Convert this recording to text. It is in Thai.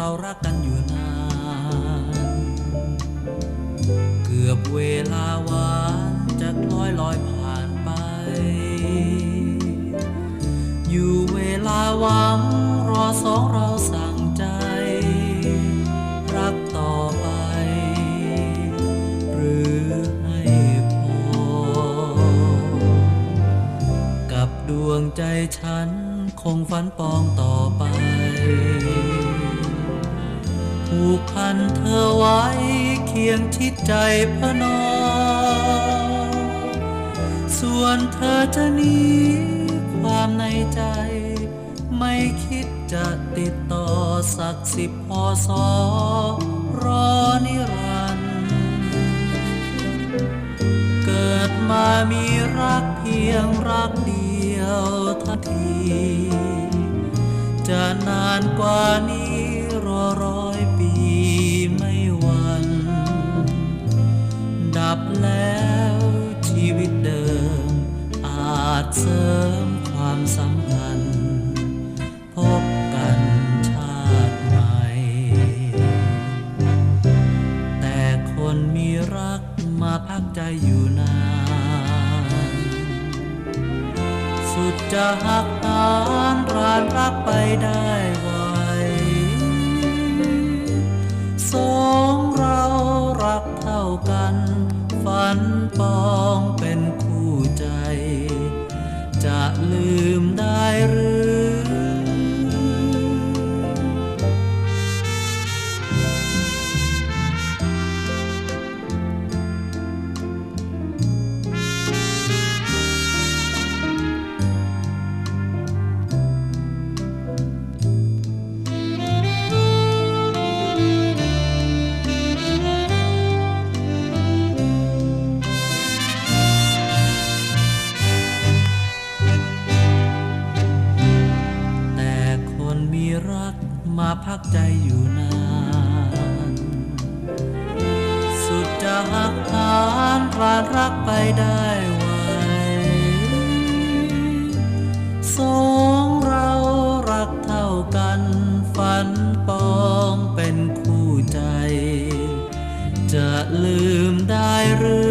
เรารักกันอยู่นาน เกือบเวลาหวานจะคล้อยลอยผ่านไป อยู่เวลาหวังรอสองเราสั่งใจ รักต่อไป หรือให้พอ กับดวงใจฉันคงฝันปองต่อไป ผูกพันเธอไว้เคียงชิดใจพนอ ส่วนเธอจะหนีความในใจ ไม่คิดจะติดต่อสักสิบพอสอรอนิรันดร์เกิดมามีรักเพียงรักเดียวทันที จะนานกว่านี้ ดเสริมความสัมพันธ์ พบกันชาติใหม่ แต่คนมีรักมาพักใจอยู่นาน สุดจะหักหานรานรักไปได้ จะลืมได้หรือ รักมาพักใจอยู่นาน สุดจะหักฐานรานรักไปได้ไวสองเรารักเท่ากัน ฝันปองเป็นคู่ใจ จะลืมได้หรือ